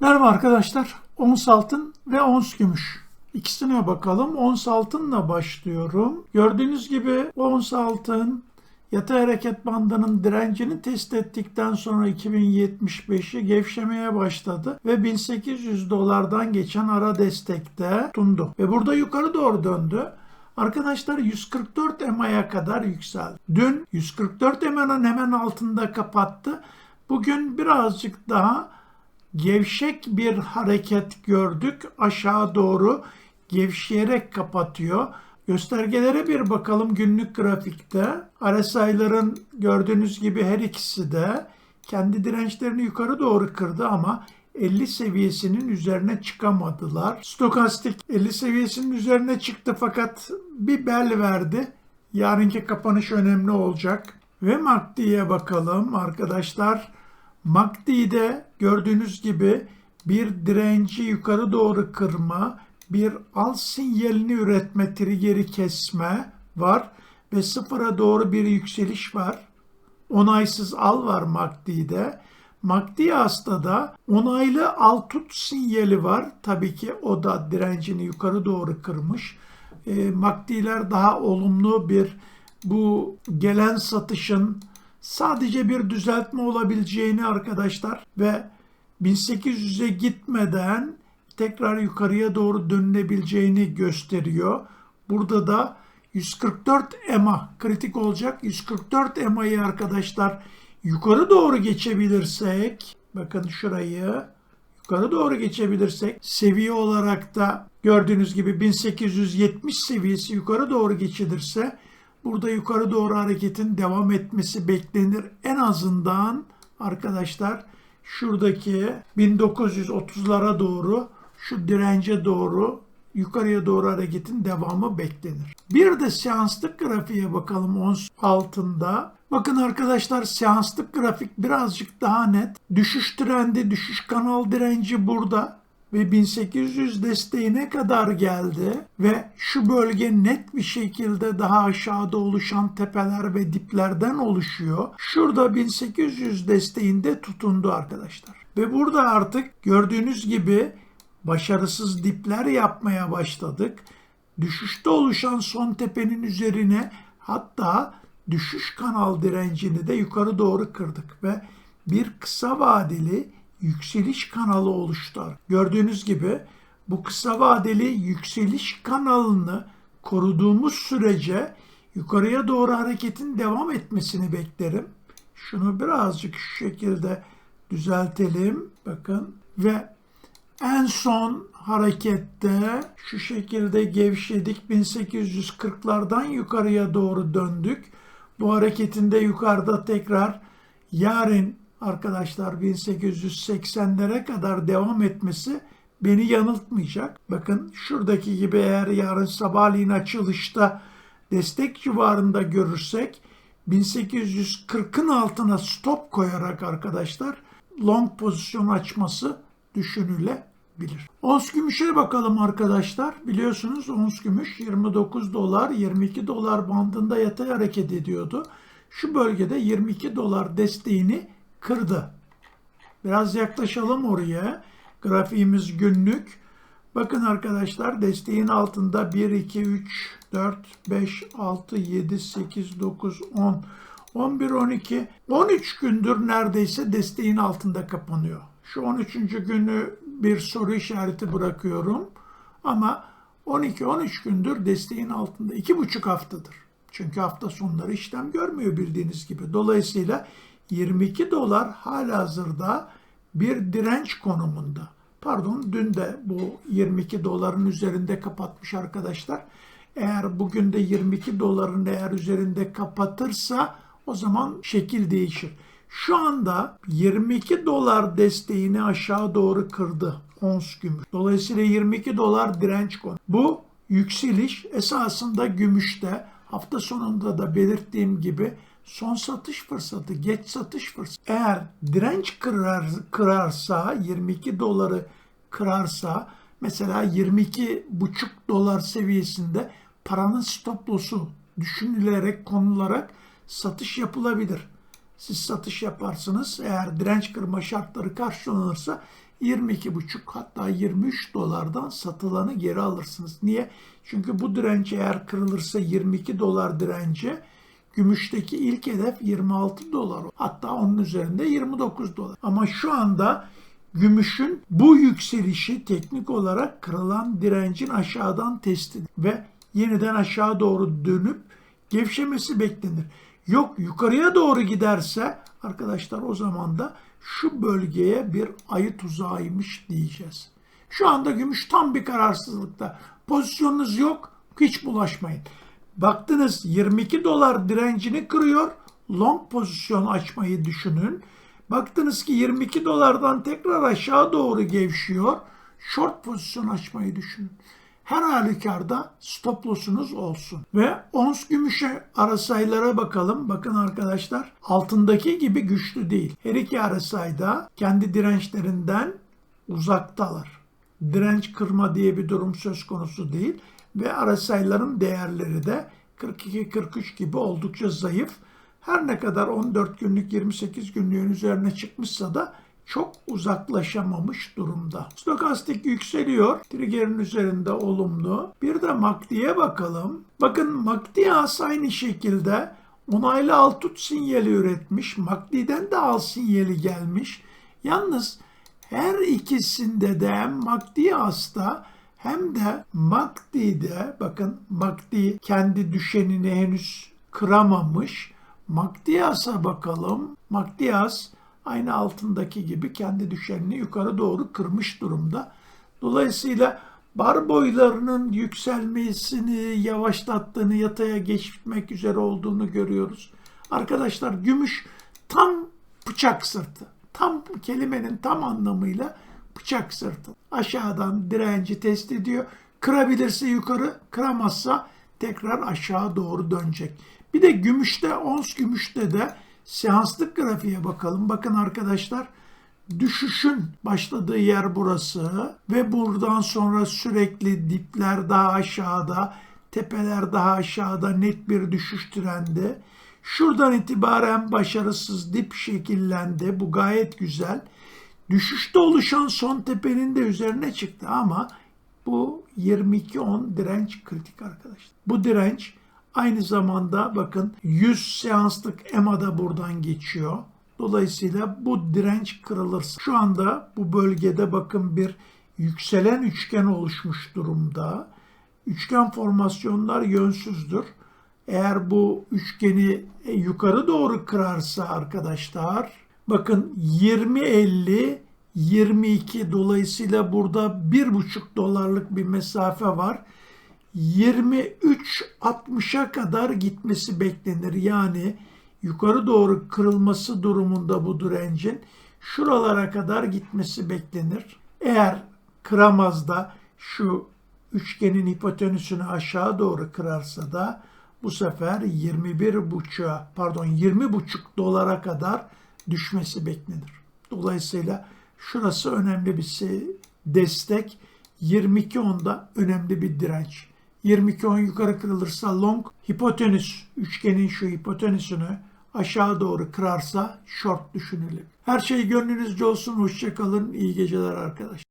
Merhaba arkadaşlar. Ons altın ve ons gümüş. İkisine bakalım. Ons altınla başlıyorum. Gördüğünüz gibi ons altın yatay hareket bandının direncini test ettikten sonra 2075'i gevşemeye başladı ve 1800 dolardan geçen ara destekte tutundu. Ve burada yukarı doğru döndü. Arkadaşlar 144 EMA'ya kadar yükseldi. Dün 144 EMA'nın hemen altında kapattı. Bugün birazcık daha gevşek bir hareket gördük. Aşağı doğru gevşeyerek kapatıyor. Göstergelere bir bakalım günlük grafikte. RSI'ların gördüğünüz gibi her ikisi de kendi dirençlerini yukarı doğru kırdı ama 50 seviyesinin üzerine çıkamadılar. Stokastik 50 seviyesinin üzerine çıktı fakat bir bel verdi. Yarınki kapanış önemli olacak. Ve MACD'ye bakalım arkadaşlar. MACD'de gördüğünüz gibi bir direnci yukarı doğru kırma, bir al sinyalini üretme, triggeri kesme var ve sıfıra doğru bir yükseliş var. Onaysız al var MACD'de. MACD hastada onaylı al tut sinyali var. Tabii ki o da direncini yukarı doğru kırmış. E, MACD'ler daha olumlu bir bu gelen satışın sadece bir düzeltme olabileceğini arkadaşlar ve 1800'e gitmeden tekrar yukarıya doğru dönülebileceğini gösteriyor. Burada da 144 EMA kritik olacak. 144 EMA'yı arkadaşlar yukarı doğru geçebilirsek bakın şurayı yukarı doğru geçebilirsek seviye olarak da gördüğünüz gibi 1870 seviyesi yukarı doğru geçilirse burada yukarı doğru hareketin devam etmesi beklenir. En azından arkadaşlar şuradaki 1930'lara doğru şu dirence doğru yukarıya doğru hareketin devamı beklenir. Bir de seanslık grafiğe bakalım ons altında. Bakın arkadaşlar seanslık grafik birazcık daha net. Düşüş trendi, düşüş kanal direnci burada ve 1800 desteğine kadar geldi ve şu bölge net bir şekilde daha aşağıda oluşan tepeler ve diplerden oluşuyor. Şurada 1800 desteğinde tutundu arkadaşlar. Ve burada artık gördüğünüz gibi başarısız dipler yapmaya başladık. Düşüşte oluşan son tepenin üzerine hatta düşüş kanal direncini de yukarı doğru kırdık ve bir kısa vadeli yükseliş kanalı oluştu. Gördüğünüz gibi bu kısa vadeli yükseliş kanalını koruduğumuz sürece yukarıya doğru hareketin devam etmesini beklerim. Şunu birazcık şu şekilde düzeltelim. Bakın ve en son harekette şu şekilde gevşedik. 1840'lardan yukarıya doğru döndük. Bu hareketinde yukarıda tekrar yarın arkadaşlar 1880'lere kadar devam etmesi beni yanıltmayacak. Bakın şuradaki gibi eğer yarın sabahleyin açılışta destek civarında görürsek 1840'ın altına stop koyarak arkadaşlar long pozisyon açması düşünülebilir. Ons gümüşe bakalım arkadaşlar. Biliyorsunuz ons gümüş 29 dolar 22 dolar bandında yatay hareket ediyordu. Şu bölgede 22 dolar desteğini kırdı. Biraz yaklaşalım oraya. Grafiğimiz günlük. Bakın arkadaşlar desteğin altında 1, 2, 3, 4, 5, 6, 7, 8, 9, 10, 11, 12, 13 gündür neredeyse desteğin altında kapanıyor. Şu 13. günü bir soru işareti bırakıyorum. Ama 12-13 gündür desteğin altında. 2,5 haftadır. Çünkü hafta sonları işlem görmüyor bildiğiniz gibi. Dolayısıyla 22 dolar halihazırda bir direnç konumunda. Pardon dün de bu 22 doların üzerinde kapatmış arkadaşlar. Eğer bugün de 22 doların eğer üzerinde kapatırsa o zaman şekil değişir. Şu anda 22 dolar desteğini aşağı doğru kırdı ons gümüş. Dolayısıyla 22 dolar direnç konu. Bu yükseliş esasında gümüşte hafta sonunda da belirttiğim gibi son satış fırsatı, geç satış fırsatı. Eğer direnç kırar, kırarsa 22 doları kırarsa mesela 22,5 dolar seviyesinde paranın stop loss'u düşünülerek konularak satış yapılabilir. siz satış yaparsınız. Eğer direnç kırma şartları karşılanırsa 22,5 hatta 23 dolardan satılanı geri alırsınız. Niye? Çünkü bu direnç eğer kırılırsa 22 dolar direnci gümüşteki ilk hedef 26 dolar. Hatta onun üzerinde 29 dolar. Ama şu anda gümüşün bu yükselişi teknik olarak kırılan direncin aşağıdan testi ve yeniden aşağı doğru dönüp gevşemesi beklenir. Yok yukarıya doğru giderse arkadaşlar o zaman da şu bölgeye bir ayı tuzağıymış diyeceğiz. Şu anda gümüş tam bir kararsızlıkta. Pozisyonunuz yok, hiç bulaşmayın. Baktınız 22 dolar direncini kırıyor. Long pozisyon açmayı düşünün. Baktınız ki 22 dolardan tekrar aşağı doğru gevşiyor. Short pozisyon açmayı düşünün. Her halükarda stop loss'unuz olsun. Ve ons gümüşe ara sayılara bakalım. Bakın arkadaşlar altındaki gibi güçlü değil. Her iki ara sayıda kendi dirençlerinden uzaktalar. Direnç kırma diye bir durum söz konusu değil. Ve ara sayıların değerleri de 42-43 gibi oldukça zayıf. Her ne kadar 14 günlük 28 günlüğün üzerine çıkmışsa da çok uzaklaşamamış durumda. Stokastik yükseliyor. Trigger'in üzerinde olumlu. Bir de MACD'ye bakalım. Bakın MACD aynı şekilde onaylı al tut sinyali üretmiş. MACD'den de al sinyali gelmiş. Yalnız her ikisinde de hem MACD as'ta hem de MACD'de bakın MACD kendi düşenini henüz kıramamış. MACD'as'a bakalım. MACD'as aynı altındaki gibi kendi düşenini yukarı doğru kırmış durumda. Dolayısıyla bar boylarının yükselmesini yavaşlattığını, yataya geçmek üzere olduğunu görüyoruz. Arkadaşlar gümüş tam bıçak sırtı. Tam kelimenin tam anlamıyla bıçak sırtı. Aşağıdan direnci test ediyor. Kırabilirse yukarı, kıramazsa tekrar aşağı doğru dönecek. Bir de gümüşte, ons gümüşte de seanslık grafiğe bakalım. Bakın arkadaşlar düşüşün başladığı yer burası ve buradan sonra sürekli dipler daha aşağıda, tepeler daha aşağıda net bir düşüş trendi. Şuradan itibaren başarısız dip şekillendi. Bu gayet güzel. Düşüşte oluşan son tepenin de üzerine çıktı ama bu 22.10 direnç kritik arkadaşlar. Bu direnç aynı zamanda bakın 100 seanslık EMA da buradan geçiyor. Dolayısıyla bu direnç kırılırsa şu anda bu bölgede bakın bir yükselen üçgen oluşmuş durumda. Üçgen formasyonlar yönsüzdür. Eğer bu üçgeni e, yukarı doğru kırarsa arkadaşlar bakın 20-50 22 dolayısıyla burada 1,5 dolarlık bir mesafe var. 23.60'a kadar gitmesi beklenir. Yani yukarı doğru kırılması durumunda bu direncin şuralara kadar gitmesi beklenir. Eğer kıramaz da şu üçgenin hipotenüsünü aşağı doğru kırarsa da bu sefer 21,5 pardon 20,5 dolara kadar düşmesi beklenir. Dolayısıyla şurası önemli bir şey, destek. 22.10'da önemli bir direnç. 22.10 yukarı kırılırsa long hipotenüs üçgenin şu hipotenüsünü aşağı doğru kırarsa short düşünülür. Her şey gönlünüzce olsun. Hoşçakalın. İyi geceler arkadaşlar.